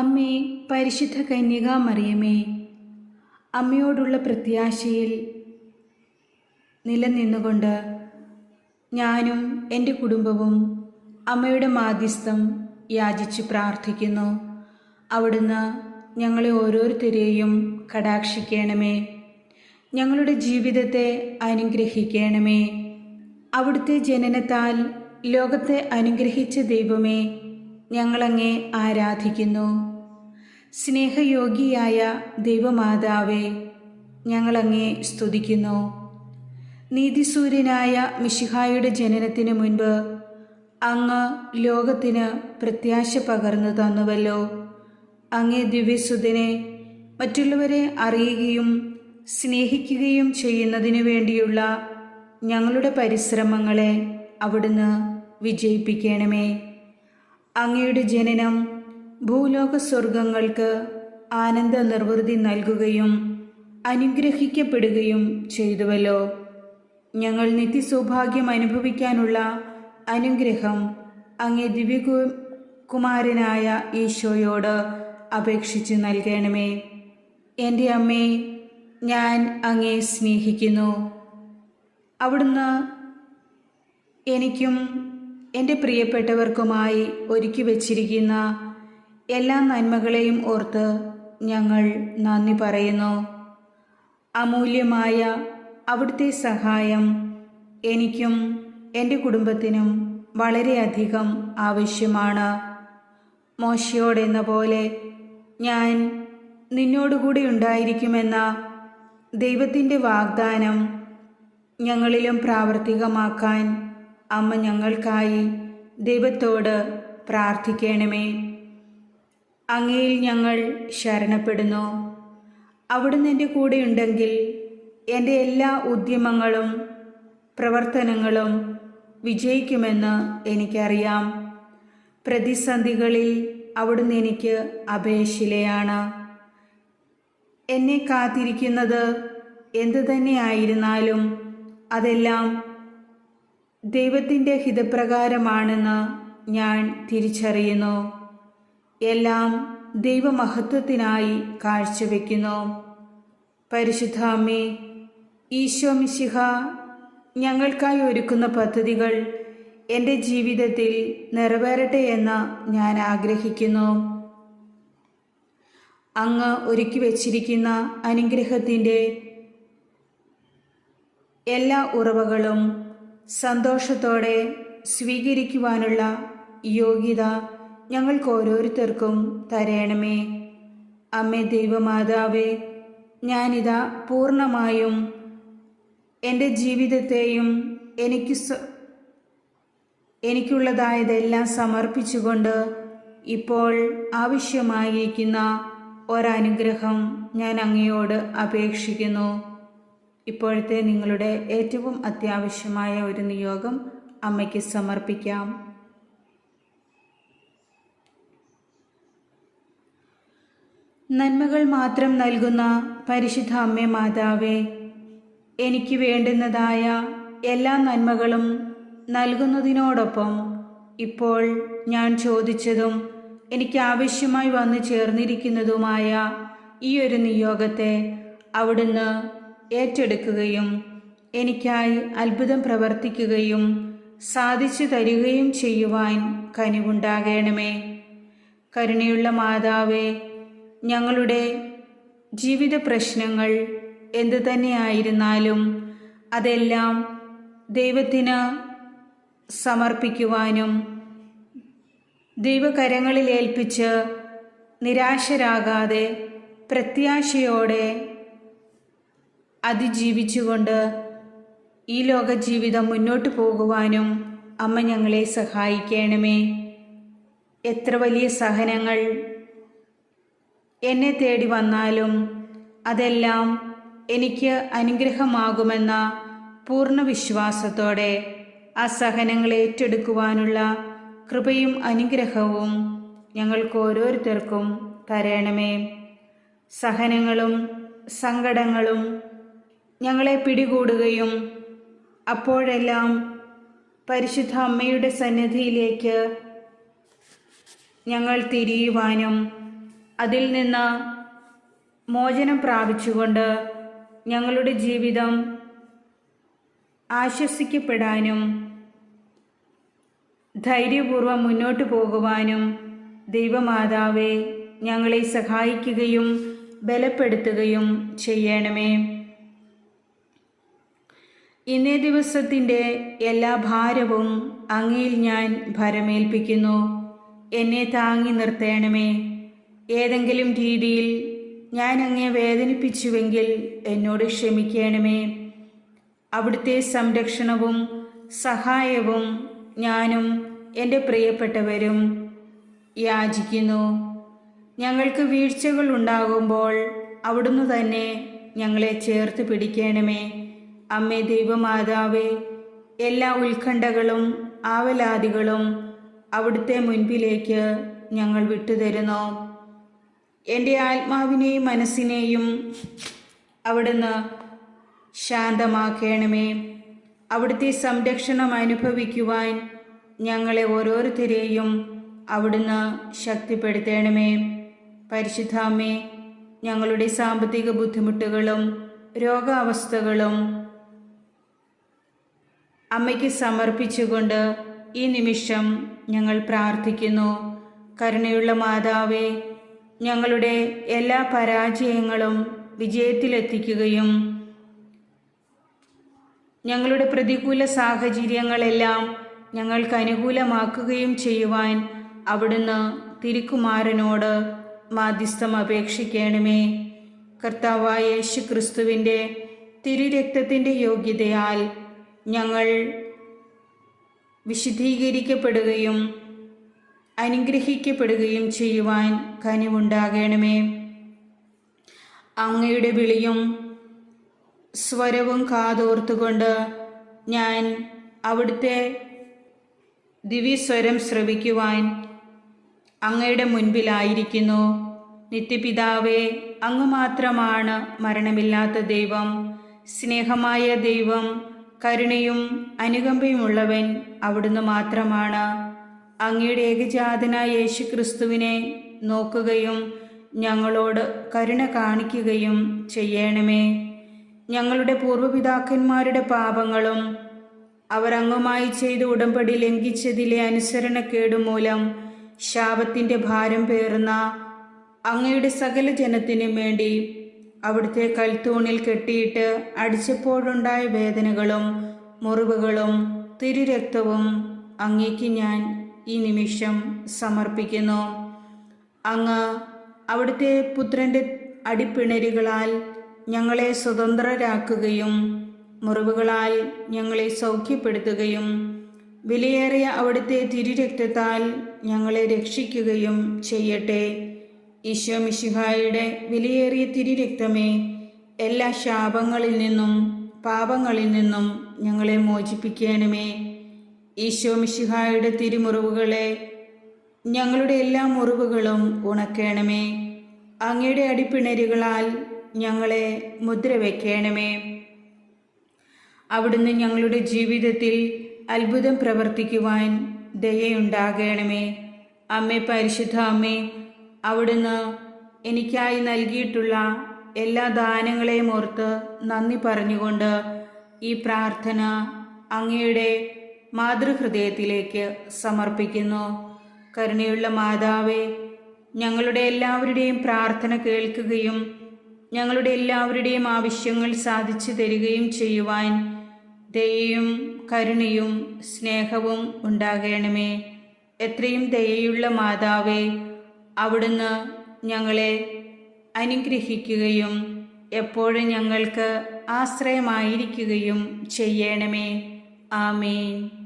അമ്മേ പരിശുദ്ധ കന്യകാ മറിയമേ അമ്മയോടുള്ള പ്രത്യാശയിൽ നിലനിന്നുകൊണ്ട് ഞാനും എന്റെ കുടുംബവും അമ്മയുടെ മാധ്യസ്ഥം യാചിച്ച് പ്രാർത്ഥിക്കുന്നു. അവിടുന്ന് ഞങ്ങളെ ഓരോരുത്തരെയും കടാക്ഷിക്കണമേ. ഞങ്ങളുടെ ജീവിതത്തെ അനുഗ്രഹിക്കണമേ. അവിടുത്തെ ജനനത്താൽ ലോകത്തെ അനുഗ്രഹിച്ച ദൈവമേ ഞങ്ങളങ്ങേ ആരാധിക്കുന്നു. സ്നേഹയോഗിയായ ദൈവമാതാവേ ഞങ്ങളങ്ങേ സ്തുതിക്കുന്നു. നീതിസൂര്യനായ മിശിഹായുടെ ജനനത്തിന് മുൻപ് അങ്ങ് ലോകത്തിന് പ്രത്യാശ പകർന്നു തന്നുവല്ലോ. അങ്ങേ ദിവ്യസുതനെ മറ്റുള്ളവരെ അറിയുകയും സ്നേഹിക്കുകയും ചെയ്യുന്നതിനു വേണ്ടിയുള്ള ഞങ്ങളുടെ പരിശ്രമങ്ങളെ അവിടുന്ന് വിജയിപ്പിക്കണമേ. അങ്ങയുടെ ജനനം ഭൂലോക സ്വർഗങ്ങൾക്ക് ആനന്ദ നിർവൃതി നൽകുകയും അനുഗ്രഹിക്കപ്പെടുകയും ചെയ്തുവല്ലോ. ഞങ്ങൾ നിത്യസൗഭാഗ്യം അനുഭവിക്കാനുള്ള അനുഗ്രഹം അങ്ങേ ദിവ്യകു കുമാരനായ ഈശോയോട് അപേക്ഷിച്ച് നൽകണമേ. എന്റെ അമ്മേ ഞാൻ അങ്ങേ സ്നേഹിക്കുന്നു. അവിടുന്ന് എനിക്കും എന്റെ പ്രിയപ്പെട്ടവർക്കുമായി ഒരുക്കി വച്ചിരിക്കുന്ന എല്ലാ നന്മകളെയും ഓർത്ത് ഞങ്ങൾ നന്ദി പറയുന്നു. അമൂല്യമായ അവിടുത്തെ സഹായം എനിക്കും എന്റെ കുടുംബത്തിനും വളരെയധികം ആവശ്യമാണ്. മോശയോടെന്ന പോലെ ഞാൻ നിന്നോടുകൂടി ഉണ്ടായിരിക്കുമെന്ന ദൈവത്തിന്റെ വാഗ്ദാനം ഞങ്ങളിലും പ്രാവർത്തികമാക്കാൻ അമ്മ ഞങ്ങൾക്കായി ദൈവത്തോട് പ്രാർത്ഥിക്കണമേ. അങ്ങയിൽ ഞങ്ങൾ ശരണപ്പെടുന്നു. അവിടുന്ന് എന്റെ കൂടെ ഉണ്ടെങ്കിൽ എന്റെ എല്ലാ ഉദ്യമങ്ങളും പ്രവർത്തനങ്ങളും വിജയിക്കുമെന്ന് എനിക്കറിയാം. പ്രതിസന്ധികളിൽ അവിടുന്ന് എനിക്ക് അപേക്ഷിലയാണ്. എന്നെ കാത്തിരിക്കുന്നത് എന്തു തന്നെയായിരുന്നാലും അതെല്ലാം ദൈവത്തിന്റെ ഹിതപ്രകാരമാണെന്ന് ഞാൻ തിരിച്ചറിയുന്നു. എല്ലാം ദൈവമഹത്വത്തിനായി കാഴ്ചവെക്കുന്നു. പരിശുദ്ധ അമ്മേ ഈശോ മിശിഹ ഞങ്ങൾക്കായി ഒരുക്കുന്ന പദ്ധതികൾ എന്റെ ജീവിതത്തിൽ നിറവേറട്ടെ എന്ന് ഞാൻ ആഗ്രഹിക്കുന്നു. അങ്ങ് ഒരുക്കി വച്ചിരിക്കുന്ന അനുഗ്രഹത്തിന്റെ എല്ലാ ഉറവകളും സന്തോഷത്തോടെ സ്വീകരിക്കുവാനുള്ള യോഗ്യത ഞങ്ങൾക്ക് ഓരോരുത്തർക്കും തരയണമേ അമ്മേ ദൈവമാതാവേ ഞാനിതാ പൂർണമായും എന്റെ ജീവിതത്തെയും എനിക്ക് എനിക്കുള്ളതായതെല്ലാം സമർപ്പിച്ചുകൊണ്ട് ഇപ്പോൾ ആവശ്യമായിരിക്കുന്ന ഒരനുഗ്രഹം ഞാൻ അങ്ങയോട് അപേക്ഷിക്കുന്നു. ഇപ്പോഴത്തെ നിങ്ങളുടെ ഏറ്റവും അത്യാവശ്യമായ ഒരു നിയോഗം അമ്മയ്ക്ക് സമർപ്പിക്കാം. നന്മകൾ മാത്രം നൽകുന്ന പരിശുദ്ധ അമ്മേ മാതാവേ എനിക്ക് വേണ്ടുന്നതായ എല്ലാ നന്മകളും നൽകുന്നതിനോടൊപ്പം ഇപ്പോൾ ഞാൻ ചോദിച്ചതും എനിക്ക് ആവശ്യമായി വന്നു ചേർന്നിരിക്കുന്നതുമായ ഈ ഒരു നിയോഗത്തെ അവിടുന്ന് ഏറ്റെടുക്കുകയും എനിക്കായി അത്ഭുതം പ്രവർത്തിക്കുകയും സാധിച്ചു തരികയും ചെയ്യുവാൻ കനിവുണ്ടാകണമേ. കരുണയുള്ള മാതാവേ ഞങ്ങളുടെ ജീവിത പ്രശ്നങ്ങൾ എന്തു തന്നെയായിരുന്നാലും അതെല്ലാം ദൈവത്തിന് സമർപ്പിക്കുവാനും ദൈവകരങ്ങളിൽ ഏൽപ്പിച്ച് നിരാശരാകാതെ പ്രത്യാശയോടെ അതിജീവിച്ചുകൊണ്ട് ഈ ലോക ജീവിതം മുന്നോട്ട് പോകുവാനും അമ്മ ഞങ്ങളെ സഹായിക്കണമേ. എത്ര വലിയ സഹനങ്ങൾ എന്നെ തേടി വന്നാലും അതെല്ലാം എനിക്ക് അനുഗ്രഹമാകുമെന്ന പൂർണ വിശ്വാസത്തോടെ ആ സഹനങ്ങൾ ഏറ്റെടുക്കുവാനുള്ള കൃപയും അനുഗ്രഹവും ഞങ്ങൾക്ക് ഓരോരുത്തർക്കും തരണമേ. സഹനങ്ങളും സങ്കടങ്ങളും ഞങ്ങളെ പിടികൂടുകയും അപ്പോഴെല്ലാം പരിശുദ്ധ അമ്മയുടെ സന്നിധിയിലേക്ക് ഞങ്ങൾ തിരിയുവാനും അതിൽ നിന്ന് മോചനം പ്രാപിച്ചുകൊണ്ട് ഞങ്ങളുടെ ജീവിതം ആശ്വസിക്കപ്പെടാനും ധൈര്യപൂർവം മുന്നോട്ട് പോകുവാനും ദൈവമാതാവെ ഞങ്ങളെ സഹായിക്കുകയും ബലപ്പെടുത്തുകയും ചെയ്യണമേ. ഇന്നേ ദിവസത്തിന്റെ എല്ലാ ഭാരവും അങ്ങയിൽ ഞാൻ ഭരമേൽപ്പിക്കുന്നു. എന്നെ താങ്ങി നിർത്തേണമേ. ഏതെങ്കിലും രീതിയിൽ ഞാൻ അങ്ങേ വേദനിപ്പിച്ചുവെങ്കിൽ എന്നോട് ക്ഷമിക്കണമേ. അവിടുത്തെ സംരക്ഷണവും സഹായവും ഞാനും എന്റെ പ്രിയപ്പെട്ടവരും യാചിക്കുന്നു. ഞങ്ങൾക്ക് വീഴ്ചകൾ ഉണ്ടാകുമ്പോൾ അവിടുന്ന് തന്നെ ഞങ്ങളെ ചേർത്ത് പിടിക്കണമേ. അമ്മേ ദൈവമാതാവേ എല്ലാ ഉത്കണ്ഠകളും ആവലാദികളും അവിടുത്തെ മുൻപിലേക്ക് ഞങ്ങൾ വിട്ടുതരുന്നു. എന്റെ ആത്മാവിനെയും മനസ്സിനെയും അവിടുന്ന് ശാന്തമാക്കണമേ. അവിടുത്തെ സംരക്ഷണം അനുഭവിക്കുവാൻ ഞങ്ങളെ ഓരോരുത്തരെയും അവിടുന്ന് ശക്തിപ്പെടുത്തണമേ. പരിശുദ്ധാമ്മേ ഞങ്ങളുടെ സാമ്പത്തിക ബുദ്ധിമുട്ടുകളും രോഗാവസ്ഥകളും അമ്മയ്ക്ക് സമർപ്പിച്ചുകൊണ്ട് ഈ നിമിഷം ഞങ്ങൾ പ്രാർത്ഥിക്കുന്നു. കരുണയുള്ള മാതാവേ ഞങ്ങളുടെ എല്ലാ പരാജയങ്ങളും വിജയത്തിലെത്തിക്കുകയും ഞങ്ങളുടെ പ്രതികൂല സാഹചര്യങ്ങളെല്ലാം ഞങ്ങൾക്ക് അനുകൂലമാക്കുകയും ചെയ്യുവാൻ അവിടുന്ന് തിരുക്കുമാരനോട് മാധ്യസ്ഥം അപേക്ഷിക്കണമേ. കർത്താവായ യേശു ക്രിസ്തുവിന്റെ തിരുരക്തത്തിന്റെ യോഗ്യതയാൽ ഞങ്ങൾ വിശുദ്ധീകരിക്കപ്പെടുകയും അനുഗ്രഹിക്കപ്പെടുകയും ചെയ്യുവാൻ കനിവുണ്ടാകണമേ. അങ്ങയുടെ വിളിയും സ്വരവും കാതോർത്തുകൊണ്ട് ഞാൻ അവിടുത്തെ ദിവ്യസ്വരം ശ്രവിക്കുവാൻ അങ്ങയുടെ മുൻപിലായിരിക്കുന്നു. നിത്യപിതാവേ അങ്ങ് മാത്രമാണ് മരണമില്ലാത്ത ദൈവം. സ്നേഹമായ ദൈവം കരുണയും അനുകമ്പയുമുള്ളവൻ അവിടുന്ന് മാത്രമാണ്. അങ്ങയുടെ ഏകജാതനായ യേശു ക്രിസ്തുവിനെ നോക്കുകയും ഞങ്ങളോട് കരുണ കാണിക്കുകയും ചെയ്യണമേ. ഞങ്ങളുടെ പൂർവപിതാക്കന്മാരുടെ പാപങ്ങളും അവർ അങ്ങുമായി ചെയ്ത ഉടമ്പടി ലംഘിച്ചതിലെ അനുസരണക്കേട് മൂലം ശാപത്തിന്റെ ഭാരം പേറുന്ന അങ്ങയുടെ സകല ജനത്തിനും വേണ്ടി അവിടുത്തെ കൽത്തൂണിൽ കെട്ടിയിട്ട് അടിച്ചപ്പോഴുണ്ടായ വേദനകളും മുറിവുകളും തിരുരക്തവും അങ്ങേക്ക് ഞാൻ ഈ നിമിഷം സമർപ്പിക്കുന്നു. അങ്ങ് അവിടുത്തെ പുത്രന്റെ അടിപ്പിണരുകളാൽ ഞങ്ങളെ സ്വതന്ത്രരാക്കുകയും മുറിവുകളാൽ ഞങ്ങളെ സൗഖ്യപ്പെടുത്തുകയും വിലയേറിയ അവിടുത്തെ തിരുരക്തത്താൽ ഞങ്ങളെ രക്ഷിക്കുകയും ചെയ്യട്ടെ. ഈശോ മിശിഹായുടെ വിലയേറിയ തിരുരക്തമേ എല്ലാ ശാപങ്ങളിൽ നിന്നും പാപങ്ങളിൽ നിന്നും ഞങ്ങളെ മോചിപ്പിക്കണമേ. ഈശോ മിശിഹായുടെ തിരുമുറിവുകളെ ഞങ്ങളുടെ എല്ലാ മുറിവുകളും ഉണക്കേണമേ. അങ്ങയുടെ അടിപ്പിണരുകളാൽ ഞങ്ങളെ മുദ്ര വയ്ക്കണമേ അവിടുന്ന് ഞങ്ങളുടെ ജീവിതത്തിൽ അത്ഭുതം പ്രവർത്തിക്കുവാൻ ദയയുണ്ടാകണമേ. അമ്മേ പരിശുദ്ധ അമ്മേ അവിടുന്ന് എനിക്കായി നൽകിയിട്ടുള്ള എല്ലാ ദാനങ്ങളെയും ഓർത്ത് നന്ദി പറഞ്ഞുകൊണ്ട് ഈ പ്രാർത്ഥന അങ്ങയുടെ മാതൃഹൃദയത്തിലേക്ക് സമർപ്പിക്കുന്നു. കരുണയുള്ള മാതാവേ ഞങ്ങളുടെ എല്ലാവരുടെയും പ്രാർത്ഥന കേൾക്കുകയും ഞങ്ങളുടെ എല്ലാവരുടെയും ആവശ്യങ്ങൾ സാധിച്ചു തരികയും ചെയ്യുവാൻ ദയയും കരുണയും സ്നേഹവും ഉണ്ടാകണമേ. എത്രയും ദയയുള്ള മാതാവേ അവിടുന്ന് ഞങ്ങളെ അനുഗ്രഹിക്കുകയും എപ്പോഴും ഞങ്ങൾക്ക് ആശ്രയമായിരിക്കുകയും ചെയ്യണമേ. ആമേൻ.